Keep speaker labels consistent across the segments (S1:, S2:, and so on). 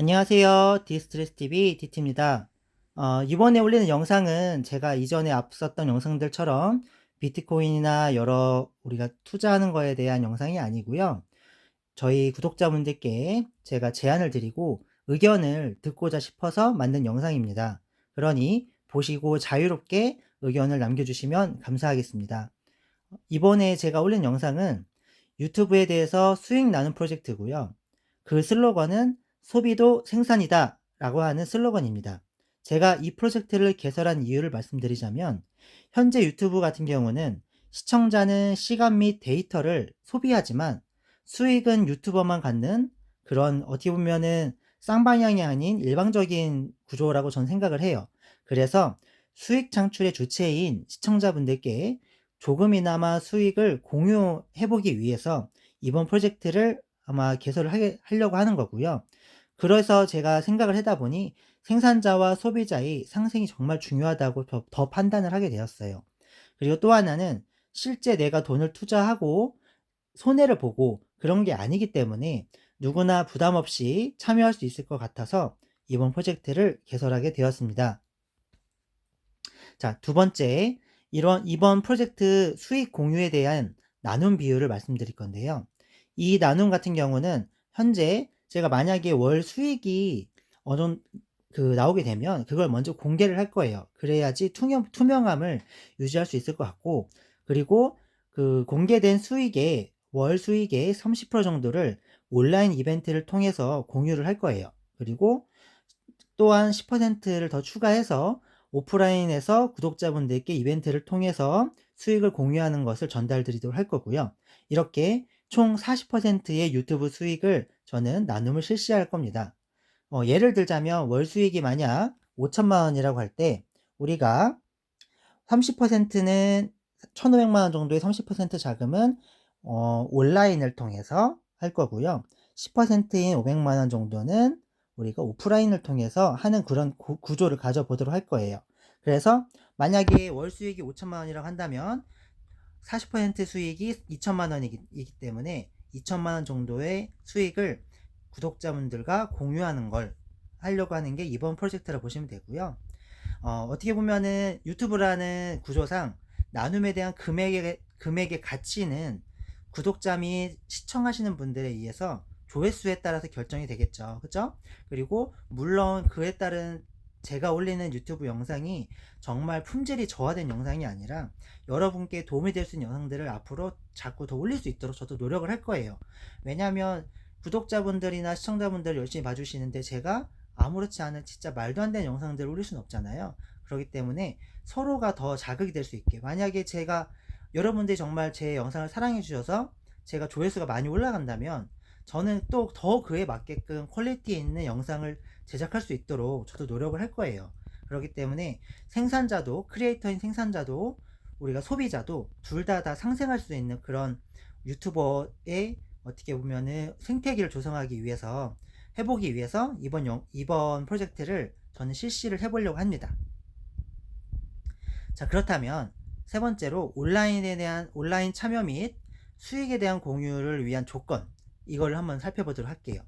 S1: 안녕하세요. 디스트레스TV 디트입니다. 어, 이번에 올리는 영상은 제가 이전에 앞섰던 영상들처럼 비트코인이나 여러 우리가 투자하는 거에 대한 영상이 아니고요. 저희 구독자분들께 제가 제안을 드리고 의견을 듣고자 싶어서 만든 영상입니다. 그러니 보시고 자유롭게 의견을 남겨주시면 감사하겠습니다. 이번에 제가 올린 영상은 유튜브에 대해서 수익 나는 프로젝트고요. 그 슬로건은 소비도 생산이다 라고 하는 슬로건입니다. 제가 이 프로젝트를 개설한 이유를 말씀드리자면 현재 유튜브 같은 경우는 시청자는 시간 및 데이터를 소비하지만 수익은 유튜버만 갖는 그런 어떻게 보면은 쌍방향이 아닌 일방적인 구조라고 저는 생각을 해요. 그래서 수익 창출의 주체인 시청자분들께 조금이나마 수익을 공유해보기 위해서 이번 프로젝트를 아마 개설을 하게, 하려고 하는 거고요. 그래서 제가 생각을 하다 보니 생산자와 소비자의 상생이 정말 중요하다고 더, 더 판단을 하게 되었어요. 그리고 또 하나는 실제 내가 돈을 투자하고 손해를 보고 그런 게 아니기 때문에 누구나 부담 없이 참여할 수 있을 것 같아서 이번 프로젝트를 개설하게 되었습니다. 자, 두 번째, 이런 이번 프로젝트 수익 공유에 대한 나눔 비율을 말씀드릴 건데요. 이 나눔 같은 경우는 현재 제가 만약에 월 수익이 어느 그 나오게 되면 그걸 먼저 공개를 할 거예요. 그래야지 투명, 투명함을 유지할 수 있을 것 같고 그리고 그 공개된 수익의 월 수익의 30% 정도를 온라인 이벤트를 통해서 공유를 할 거예요. 그리고 또한 10%를 더 추가해서 오프라인에서 구독자분들께 이벤트를 통해서 수익을 공유하는 것을 전달 드리도록 할 거고요. 이렇게 총 40%의 유튜브 수익을 저는 나눔을 실시할 겁니다. 어, 예를 들자면 월 수익이 만약 5천만 원이라고 할 때 우리가 30%는 1,500만 원 정도의 30% 자금은 어, 온라인을 통해서 할 거고요. 10%인 500만 원 정도는 우리가 오프라인을 통해서 하는 그런 구, 구조를 가져보도록 할 거예요. 그래서 만약에 월 수익이 5천만 원이라고 한다면 40% 수익이 2천만 원이기 때문에 2천만 원 정도의 수익을 구독자분들과 공유하는 걸 하려고 하는 게 이번 프로젝트라 보시면 되고요. 어, 어떻게 보면은 유튜브라는 구조상 나눔에 대한 금액의, 금액의 가치는 구독자 및 시청하시는 분들에 의해서 조회수에 따라서 결정이 되겠죠. 그죠? 그리고 물론 그에 따른 제가 올리는 유튜브 영상이 정말 품질이 저하된 영상이 아니라 여러분께 도움이 될 수 있는 영상들을 앞으로 자꾸 더 올릴 수 있도록 저도 노력을 할 거예요. 왜냐하면 구독자분들이나 시청자분들 열심히 봐주시는데 제가 아무렇지 않은 진짜 말도 안 되는 영상들을 올릴 수는 없잖아요. 그렇기 때문에 서로가 더 자극이 될 수 있게 만약에 제가 여러분들이 정말 제 영상을 사랑해 주셔서 제가 조회수가 많이 올라간다면 저는 또 더 그에 맞게끔 퀄리티 있는 영상을 제작할 수 있도록 저도 노력을 할 거예요. 그렇기 때문에 생산자도 크리에이터인 생산자도 우리가 소비자도 둘다다 상생할 수 있는 그런 유튜버의 어떻게 보면은 생태계를 조성하기 위해서 해보기 위해서 이번 영, 이번 프로젝트를 저는 실시를 해보려고 합니다. 자 그렇다면 세 번째로 온라인에 대한 온라인 참여 및 수익에 대한 공유를 위한 조건 이걸 한번 살펴보도록 할게요.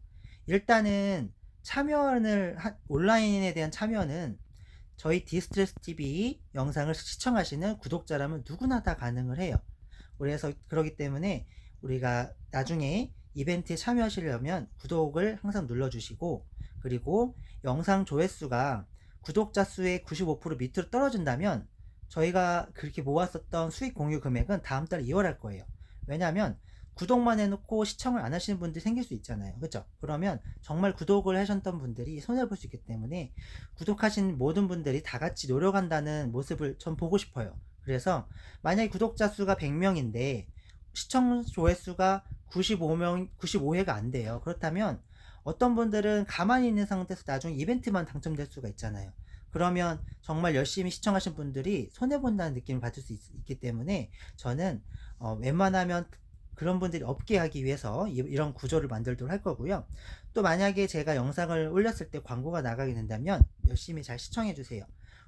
S1: 일단은 참여를 온라인에 대한 참여는 저희 디스트레스 TV 영상을 시청하시는 구독자라면 누구나 다 가능을 해요. 그래서 그러기 때문에 우리가 나중에 이벤트에 참여하시려면 구독을 항상 눌러주시고 그리고 영상 조회수가 구독자 수의 95% 밑으로 떨어진다면 저희가 그렇게 모았었던 수익 공유 금액은 다음 달 2월 할 거예요. 왜냐하면 구독만 해놓고 시청을 안 하시는 분들이 생길 수 있잖아요. 그죠? 그러면 정말 구독을 하셨던 분들이 손해볼 수 있기 때문에 구독하신 모든 분들이 다 같이 노력한다는 모습을 전 보고 싶어요. 그래서 만약에 구독자 수가 100명인데 시청 조회수가 95명, 95회가 안 돼요. 그렇다면 어떤 분들은 가만히 있는 상태에서 나중에 이벤트만 당첨될 수가 있잖아요. 그러면 정말 열심히 시청하신 분들이 손해본다는 느낌을 받을 수 있, 기 때문에 저는 어, 웬만하면 그런 분들이 없게 하기 위해서 이, 런 구조를 만들도록 할 거고요. 또 만약에 제가 영상을 올렸을 때 광고가 나가게 된다면 열심히 잘 시청해 주세요.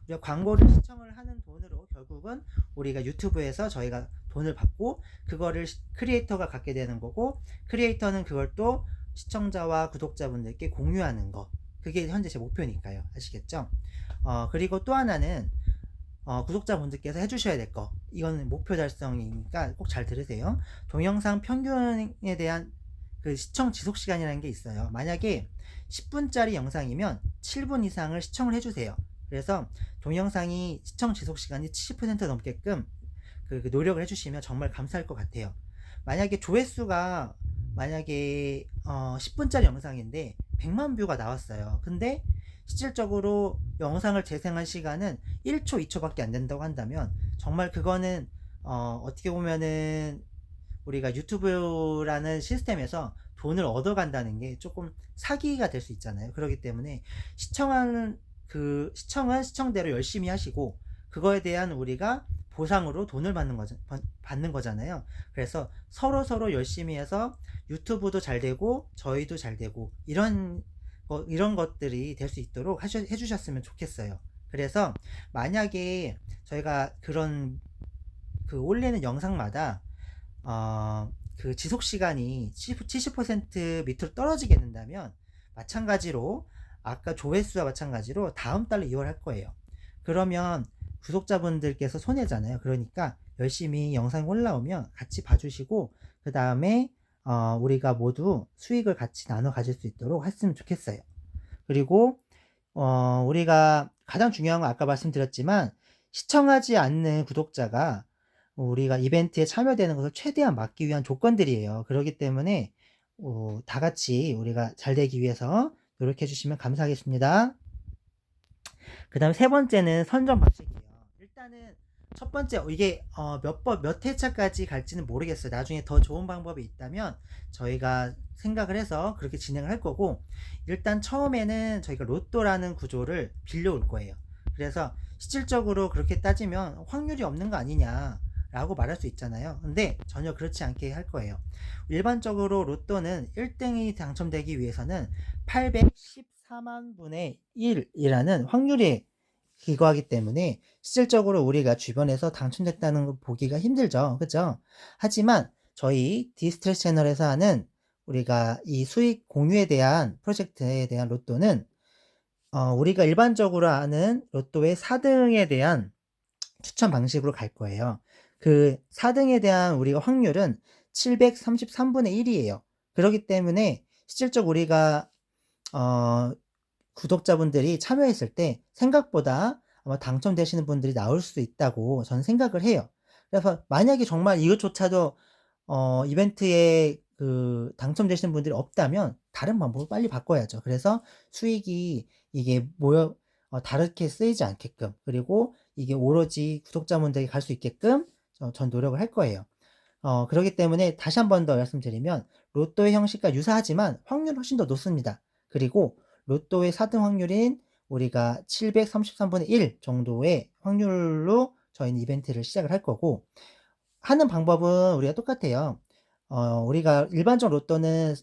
S1: 우리가 광고를 시청을 하는 돈으로 결국은 우리가 유튜브에서 저희가 돈을 받고 그거를 크리에이터가 갖게 되는 거고 크리에이터는 그걸 또 시청자와 구독자분들께 공유하는 거. 그게 현재 제 목표니까요. 아시겠죠? 어, 그리고 또 하나는 어, 구독자분들께서 해주셔야 될 거. 이거는 목표 달성이니까 꼭 잘 들으세요. 동영상 평균에 대한 그 시청 지속 시간이라는 게 있어요. 만약에 10분짜리 영상이면 7분 이상을 시청을 해주세요. 그래서 동영상이 시청 지속 시간이 70% 넘게끔 그, 그 노력을 해주시면 정말 감사할 것 같아요. 만약에 조회수가 만약에 어, 10분짜리 영상인데 100만 뷰가 나왔어요. 근데 실질적으로 영상을 재생한 시간은 1초, 2초밖에 안 된다고 한다면 정말 그거는 어, 어떻게 보면은 우리가 유튜브라는 시스템에서 돈을 얻어간다는 게 조금 사기가 될 수 있잖아요. 그렇기 때문에 시청하는 그 시청은 시청대로 열심히 하시고 그거에 대한 우리가 보상으로 돈을 받는 거 받는 거잖아요. 그래서 서로 서로 열심히 해서 유튜브도 잘 되고 저희도 잘 되고 이런 거, 이런 것들이 될 수 있도록 해주셨으면 좋겠어요. 그래서 만약에 저희가 그런 그 올리는 영상마다 어, 그 지속 시간이 70% 밑으로 떨어지게 된다면 마찬가지로 아까 조회수와 마찬가지로 다음 달로 2월 할 거예요. 그러면 구독자분들께서 손해잖아요. 그러니까 열심히 영상이 올라오면 같이 봐주시고 그 다음에 어, 우리가 모두 수익을 같이 나눠 가질 수 있도록 했으면 좋겠어요. 그리고 어, 우리가 가장 중요한 건 아까 말씀드렸지만 시청하지 않는 구독자가 우리가 이벤트에 참여되는 것을 최대한 막기 위한 조건들이에요. 그렇기 때문에 어, 다 같이 우리가 잘 되기 위해서 노력해 주시면 감사하겠습니다. 그 다음에 세 번째는 선정 방식이에요. 일단은 첫 번째 이게 어, 몇번몇 회차까지 갈지는 모르겠어요. 나중에 더 좋은 방법이 있다면 저희가 생각을 해서 그렇게 진행을 할 거고 일단 처음에는 저희가 로또라는 구조를 빌려올 거예요. 그래서 실질적으로 그렇게 따지면 확률이 없는 거 아니냐 라고 말할 수 있잖아요. 근데 전혀 그렇지 않게 할 거예요. 일반적으로 로또는 1등이 당첨되기 위해서는 814만 분의 1이라는 확률이 기거하기 때문에 실질적으로 우리가 주변에서 당첨됐다는 걸 보기가 힘들죠. 그죠? 하지만 저희 디스트레스 채널에서 하는 우리가 이 수익 공유에 대한 프로젝트에 대한 로또는 어, 우리가 일반적으로 아는 로또의 4등에 대한 추천 방식으로 갈 거예요. 그 4등에 대한 우리가 확률은 733분의 1이에요. 그렇기 때문에 실질적 우리가 어, 구독자분들이 참여했을 때 생각보다 아마 당첨되시는 분들이 나올 수 있다고 저는 생각을 해요. 그래서 만약에 정말 이것조차도 어, 이벤트에 그 당첨되시는 분들이 없다면 다른 방법을 빨리 바꿔야죠. 그래서 수익이 이게 모여 어, 다르게 쓰이지 않게끔 그리고 이게 오로지 구독자분들에게 갈 수 있게끔 어, 전 노력을 할 거예요. 어, 그렇기 때문에 다시 한 번 더 말씀드리면 로또의 형식과 유사하지만 확률은 훨씬 더 높습니다. 그리고 로또의 4등 확률인 우리가 733분의 1 정도의 확률로 저희는 이벤트를 시작을 할 거고 하는 방법은 우리가 똑같아요. 어, 우리가 일반적 로또는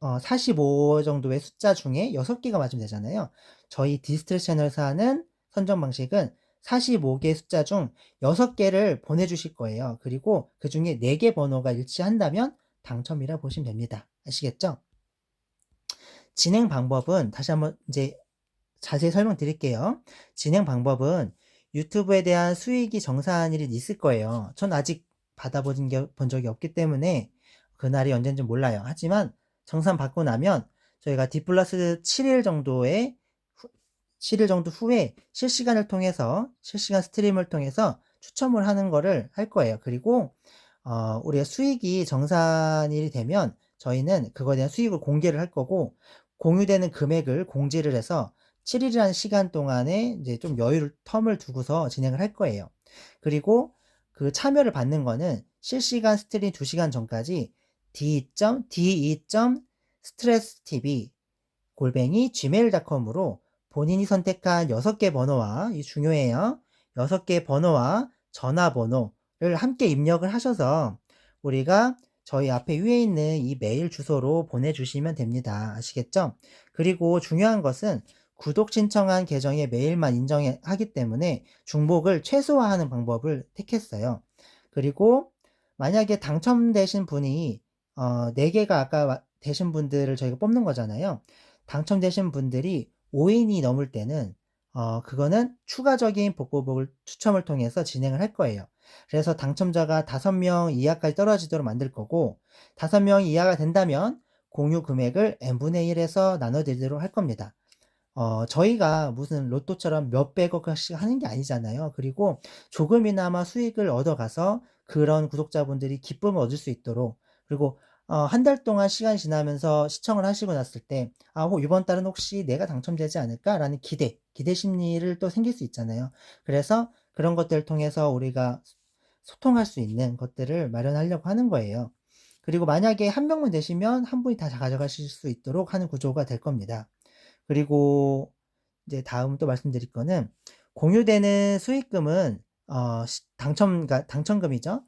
S1: 어, 45 정도의 숫자 중에 6개가 맞으면 되잖아요. 저희 디스트레스 채널에서 하는 선정 방식은 45개 숫자 중 6개를 보내주실 거예요. 그리고 그 중에 4개 번호가 일치한다면 당첨이라 보시면 됩니다. 아시겠죠? 진행 방법은 다시 한번 이제 자세히 설명드릴게요. 진행 방법은 유튜브에 대한 수익이 정산일이 있을 거예요. 전 아직 받아본 본 적이 없기 때문에 그날이 언제인지 몰라요. 하지만 정산 받고 나면 저희가 D 플러스 7일 정도의 7일 정도 후에 실시간을 통해서 실시간 스트림을 통해서 추첨을 하는 거를 할 거예요. 그리고 어, 우리가 수익이 정산일이 되면 저희는 그거에 대한 수익을 공개를 할 거고 공유되는 금액을 공지를 해서 7일이라는 시간 동안에 이제 좀 여유를 텀을 두고서 진행을 할 거예요. 그리고 그 참여를 받는 거는 실시간 스트림 2시간 전까지 d.de.stresstv 골뱅이 gmail.com으로 본인이 선택한 6개 번호와, 이 중요해요. 6개 번호와 전화번호를 함께 입력을 하셔서 우리가 저희 앞에 위에 있는 이 메일 주소로 보내주시면 됩니다. 아시겠죠? 그리고 중요한 것은 구독 신청한 계정의 메일만 인정하기 때문에 중복을 최소화하는 방법을 택했어요. 그리고 만약에 당첨되신 분이 어, 4개가 아까 되신 분들을 저희가 뽑는 거잖아요. 당첨되신 분들이 5인이 넘을 때는 어 그거는 추가적인 복보복을 추첨을 통해서 진행을 할 거예요. 그래서 당첨자가 5명 이하까지 떨어지도록 만들 거고 5명 이하가 된다면 공유 금액을 n분의 1에서 나눠 드리도록 할 겁니다. 어 저희가 무슨 로또처럼 몇백억씩 하는 게 아니잖아요. 그리고 조금이나마 수익을 얻어가서 그런 구독자분들이 기쁨을 얻을 수 있도록 그리고 어 한 달 동안 시간이 지나면서 시청을 하시고 났을 때 '아 호 이번 달은 혹시 내가 당첨되지 않을까?'라는 기대, 기대 심리를 또 생길 수 있잖아요. 그래서 그런 것들을 통해서 우리가 소통할 수 있는 것들을 마련하려고 하는 거예요. 그리고 만약에 한 명만 되시면 한 분이 다 가져가실 수 있도록 하는 구조가 될 겁니다. 그리고 이제 다음 또 말씀드릴 거는 공유되는 수익금은 어시 당첨 당첨금이죠.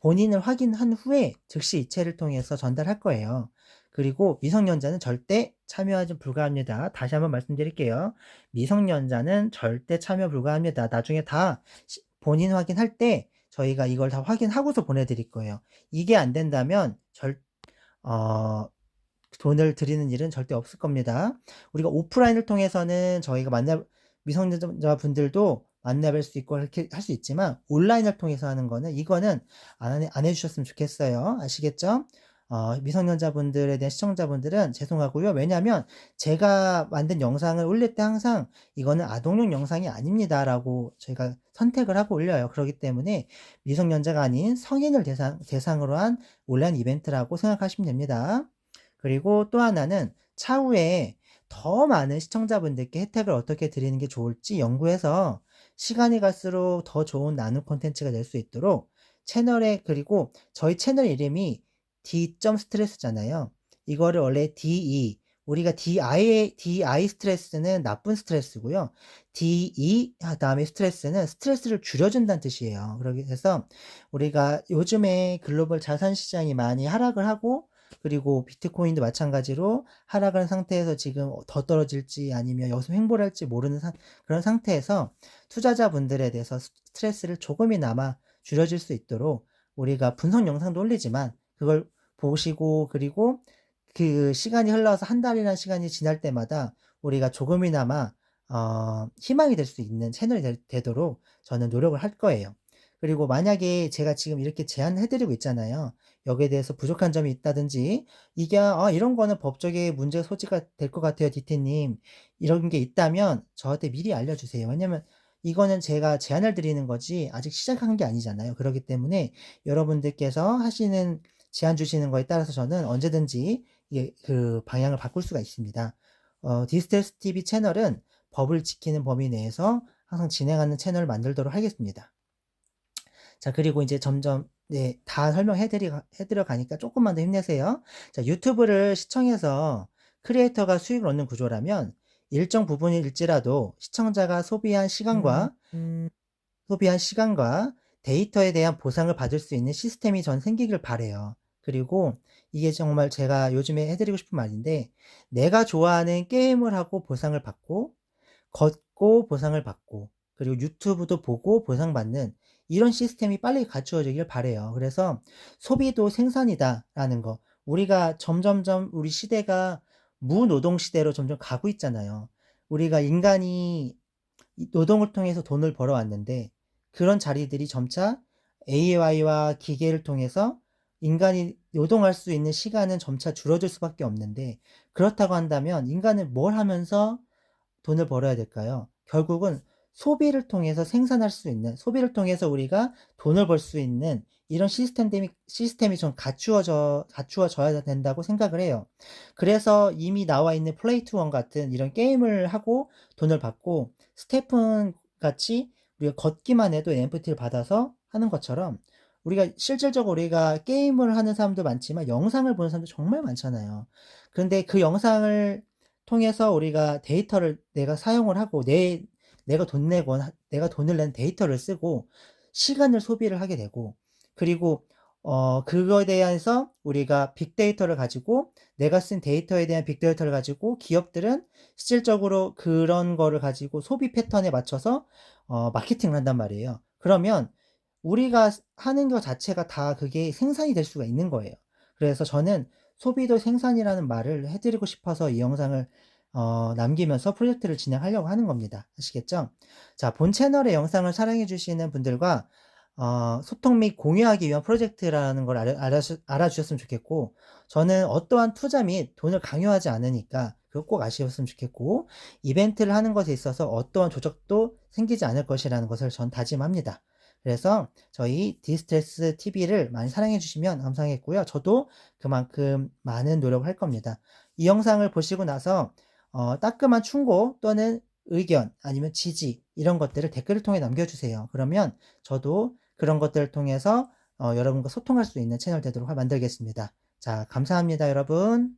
S1: 본인을 확인한 후에 즉시 이체를 통해서 전달할 거예요. 그리고 미성년자는 절대 참여하지 불가합니다. 다시 한번 말씀드릴게요. 미성년자는 절대 참여 불가합니다. 나중에 다시 본인 확인할 때 저희가 이걸 다 확인하고서 보내드릴 거예요. 이게 안 된다면 절 어 돈을 드리는 일은 절대 없을 겁니다. 우리가 오프라인을 통해서는 저희가 만나 미성년자 분들도 만나뵐 수 있고 이렇게 할 수 있지만 온라인을 통해서 하는 거는 이거는 안해안해 주셨으면 좋겠어요. 아시겠죠? 어 미성년자분들에 대한 시청자분들은 죄송하고요. 왜냐하면 제가 만든 영상을 올릴 때 항상 "이거는 아동용 영상이 아닙니다."라고 저희가 선택을 하고 올려요. 그러기 때문에 미성년자가 아닌 성인을 대상 대상으로 한 온라인 이벤트라고 생각하시면 됩니다. 그리고 또 하나는 차후에 더 많은 시청자분들께 혜택을 어떻게 드리는 게 좋을지 연구해서 시간이 갈수록 더 좋은 나눔 콘텐츠가 될 수 있도록 채널에 그리고 저희 채널 이름이 D 스트레스잖아요. 이거를 원래 DE 우리가 DI DI 스트레스는 나쁜 스트레스고요. DE 다음에 스트레스는 스트레스를 줄여준다는 뜻이에요. 해서 우리가 요즘에 글로벌 자산 시장이 많이 하락을 하고 그리고 비트코인도 마찬가지로 하락한 상태에서 지금 더 떨어질지 아니면 여기서 횡보를 할지 모르는 상, 그런 상태에서 투자자분들에 대해서 스트레스를 조금이나마 줄여줄 수 있도록 우리가 분석 영상도 올리지만 그걸 보시고 그리고 그 시간이 흘러서 한 달이라는 시간이 지날 때마다 우리가 조금이나마 어, 희망이 될 수 있는 채널이 되, 되도록 저는 노력을 할 거예요. 그리고 만약에 제가 지금 이렇게 제안해 드리고 있잖아요. 여기에 대해서 부족한 점이 있다든지 이게 '아 이런 거는 법적에 문제 소지가 될 것 같아요 디테님.' 이런 게 있다면 저한테 미리 알려 주세요. 왜냐면 이거는 제가 제안을 드리는 거지 아직 시작한 게 아니잖아요. 그렇기 때문에 여러분들께서 하시는 제안 주시는 거에 따라서 저는 언제든지 이게 그 방향을 바꿀 수가 있습니다. 어 디스테스 TV 채널은 법을 지키는 범위 내에서 항상 진행하는 채널을 만들도록 하겠습니다. 자 그리고 이제 점점 네 다 설명해 드리 해 드려 가니까 쪼끔만 더 힘내세요. 자 유튜브를 시청해서 크리에이터가 수익을 얻는 구조라면 일정 부분일지라도 시청자가 소비한 시간과
S2: 음.
S1: 소비한 시간과 데이터에 대한 보상을 받을 수 있는 시스템이 전 생기길 바라요. 그리고 이게 정말 제가 요즘에 해 드리고 싶은 말인데 내가 좋아하는 게임을 하고 보상을 받고 걷고 보상을 받고 그리고 유튜브도 보고 보상받는 이런 시스템이 빨리 갖추어지길 바라요. 그래서 '소비도 생산이다.'라는 거. 우리가 점점점 우리 시대가 무노동 시대로 점점 가고 있잖아요. 우리가 인간이 이 노동을 통해서 돈을 벌어왔는데 그런 자리들이 점차 AI와 기계를 통해서 인간이 노동할 수 있는 시간은 점차 줄어들 수밖에 없는데 그렇다고 한다면 인간은 뭘 하면서 돈을 벌어야 될까요? 결국은 소비를 통해서 생산할 수 있는 소비를 통해서 우리가 돈을 벌 수 있는 이런 시스템이 시스템이 좀 갖추어져 갖추어져야 된다고 생각을 해요. 그래서 이미 나와 있는 플레이 투원 같은 이런 게임을 하고 돈을 받고 스테픈 같이 우리가 걷기만 해도 NFT를 받아서 하는 것처럼 우리가 실질적으로 우리가 게임을 하는 사람도 많지만 영상을 보는 사람도 정말 많잖아요. 그런데 그 영상을 통해서 우리가 데이터를 내가 사용을 하고 내 내가 돈 내건 내가 돈을 낸 데이터를 쓰고 시간을 소비를 하게 되고 그리고 어 그거에 대해서 우리가 빅데이터를 가지고 내가 쓴 데이터에 대한 빅데이터를 가지고 기업들은 실질적으로 그런 거를 가지고 소비 패턴에 맞춰서 어 마케팅을 한단 말이에요. 그러면 우리가 하는 것 자체가 다 그게 생산이 될 수가 있는 거예요. 그래서 저는 소비도 생산이라는 말을 해드리고 싶어서 이 영상을 어, 남기면서 프로젝트를 진행하려고 하는 겁니다. 아시겠죠? 자, 본 채널의 영상을 사랑해 주시는 분들과 어, 소통 및 공유하기 위한 프로젝트라는 걸 알아, 알아, 알아 주셨으면 좋겠고, 저는 어떠한 투자 및 돈을 강요하지 않으니까 그거 꼭 아시었으면 좋겠고, 이벤트를 하는 것에 있어서 어떠한 조적도 생기지 않을 것이라는 것을 전 다짐합니다. 그래서 저희 디스트레스 TV를 많이 사랑해 주시면 감사하겠고요. 저도 그만큼 많은 노력을 할 겁니다. 이 영상을 보시고 나서 어, 따끔한 충고 또는 의견 아니면 지지 이런 것들을 댓글을 통해 남겨주세요. 그러면 저도 그런 것들을 통해서 어, 여러분과 소통할 수 있는 채널 되도록 만들겠습니다. 자, 감사합니다, 여러분.